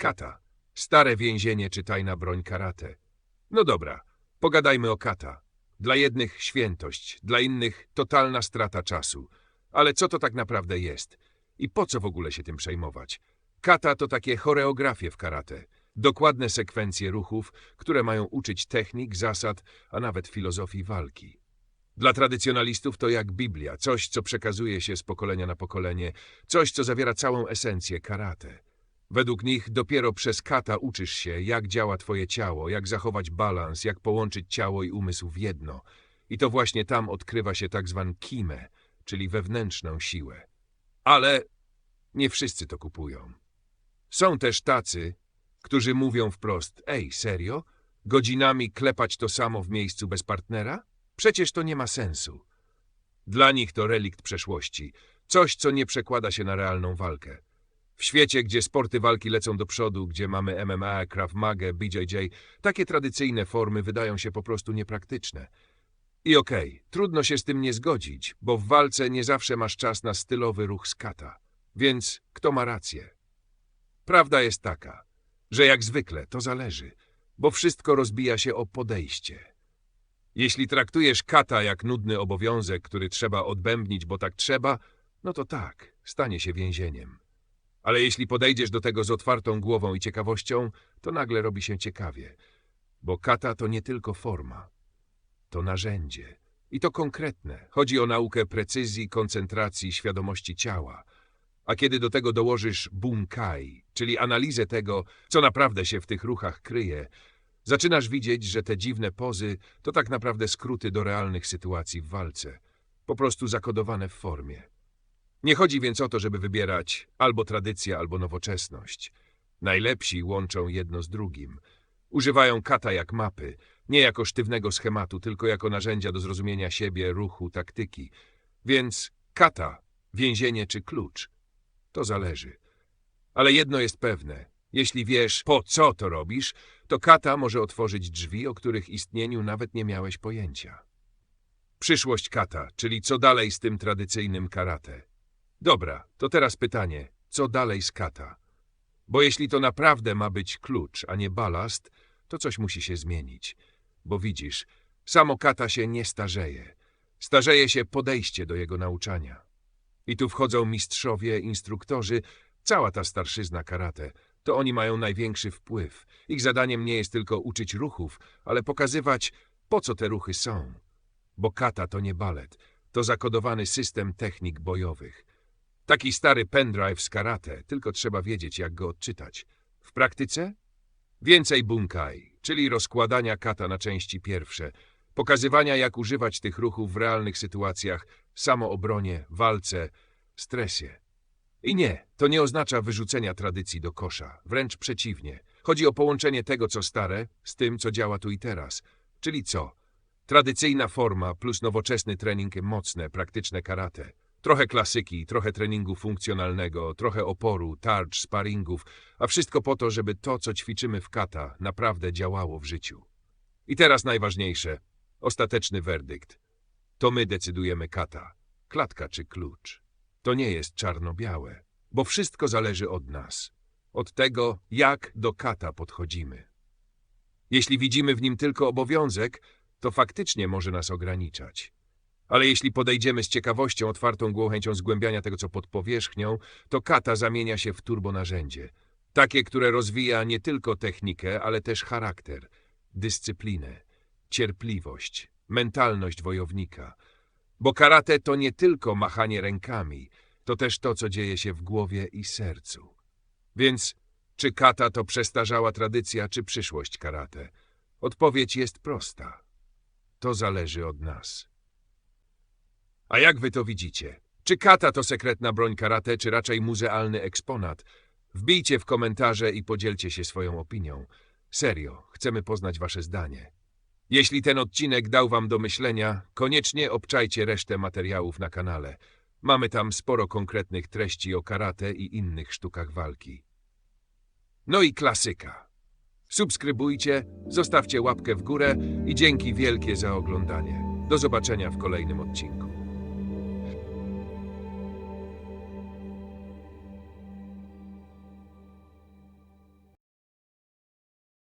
Kata. Stare więzienie czy tajna broń karate. No dobra, pogadajmy o kata. Dla jednych świętość, dla innych totalna strata czasu. Ale co to tak naprawdę jest? I po co w ogóle się tym przejmować? Kata to takie choreografie w karate. Dokładne sekwencje ruchów, które mają uczyć technik, zasad, a nawet filozofii walki. Dla tradycjonalistów to jak Biblia, coś, co przekazuje się z pokolenia na pokolenie, coś, co zawiera całą esencję karate. Według nich dopiero przez kata uczysz się, jak działa twoje ciało, jak zachować balans, jak połączyć ciało i umysł w jedno. I to właśnie tam odkrywa się tak zwany kimę, czyli wewnętrzną siłę. Ale nie wszyscy to kupują. Są też tacy, którzy mówią wprost, ej, serio? Godzinami klepać to samo w miejscu bez partnera? Przecież to nie ma sensu. Dla nich to relikt przeszłości, coś, co nie przekłada się na realną walkę. W świecie, gdzie sporty walki lecą do przodu, gdzie mamy MMA, Krav Maga, BJJ, takie tradycyjne formy wydają się po prostu niepraktyczne. I okej, trudno się z tym nie zgodzić, bo w walce nie zawsze masz czas na stylowy ruch z kata. Więc kto ma rację? Prawda jest taka, że jak zwykle to zależy, bo wszystko rozbija się o podejście. Jeśli traktujesz kata jak nudny obowiązek, który trzeba odbębnić, bo tak trzeba, no to tak, stanie się więzieniem. Ale jeśli podejdziesz do tego z otwartą głową i ciekawością, to nagle robi się ciekawie. Bo kata to nie tylko forma, to narzędzie. I to konkretne. Chodzi o naukę precyzji, koncentracji, świadomości ciała. A kiedy do tego dołożysz bunkai, czyli analizę tego, co naprawdę się w tych ruchach kryje, zaczynasz widzieć, że te dziwne pozy to tak naprawdę skróty do realnych sytuacji w walce. Po prostu zakodowane w formie. Nie chodzi więc o to, żeby wybierać albo tradycję, albo nowoczesność. Najlepsi łączą jedno z drugim. Używają kata jak mapy, nie jako sztywnego schematu, tylko jako narzędzia do zrozumienia siebie, ruchu, taktyki. Więc kata, więzienie czy klucz, to zależy. Ale jedno jest pewne. Jeśli wiesz, po co to robisz, to kata może otworzyć drzwi, o których istnieniu nawet nie miałeś pojęcia. Przyszłość kata, czyli co dalej z tym tradycyjnym karate. Dobra, to teraz pytanie, co dalej z kata? Bo jeśli to naprawdę ma być klucz, a nie balast, to coś musi się zmienić. Bo widzisz, samo kata się nie starzeje. Starzeje się podejście do jego nauczania. I tu wchodzą mistrzowie, instruktorzy, cała ta starszyzna karate. To oni mają największy wpływ. Ich zadaniem nie jest tylko uczyć ruchów, ale pokazywać, po co te ruchy są. Bo kata to nie balet, to zakodowany system technik bojowych. Taki stary pendrive z karate, tylko trzeba wiedzieć, jak go odczytać. W praktyce? Więcej bunkai, czyli rozkładania kata na części pierwsze, pokazywania, jak używać tych ruchów w realnych sytuacjach, samoobronie, walce, stresie. I nie, to nie oznacza wyrzucenia tradycji do kosza, wręcz przeciwnie. Chodzi o połączenie tego, co stare, z tym, co działa tu i teraz. Czyli co? Tradycyjna forma plus nowoczesny trening mocne, praktyczne karate. Trochę klasyki, trochę treningu funkcjonalnego, trochę oporu, tarcz, sparingów, a wszystko po to, żeby to, co ćwiczymy w kata, naprawdę działało w życiu. I teraz najważniejsze, ostateczny werdykt. To my decydujemy kata, klatka czy klucz. To nie jest czarno-białe, bo wszystko zależy od nas, od tego, jak do kata podchodzimy. Jeśli widzimy w nim tylko obowiązek, to faktycznie może nas ograniczać. Ale jeśli podejdziemy z ciekawością, otwartą głową, chęcią zgłębiania tego, co pod powierzchnią, to kata zamienia się w turbonarzędzie. Takie, które rozwija nie tylko technikę, ale też charakter, dyscyplinę, cierpliwość, mentalność wojownika. Bo karate to nie tylko machanie rękami, to też to, co dzieje się w głowie i sercu. Więc czy kata to przestarzała tradycja, czy przyszłość karate? Odpowiedź jest prosta. To zależy od nas. A jak wy to widzicie? Czy kata to sekretna broń karate, czy raczej muzealny eksponat? Wbijcie w komentarze i podzielcie się swoją opinią. Serio, chcemy poznać wasze zdanie. Jeśli ten odcinek dał wam do myślenia, koniecznie obczajcie resztę materiałów na kanale. Mamy tam sporo konkretnych treści o karate i innych sztukach walki. No i klasyka. Subskrybujcie, zostawcie łapkę w górę i dzięki wielkie za oglądanie. Do zobaczenia w kolejnym odcinku.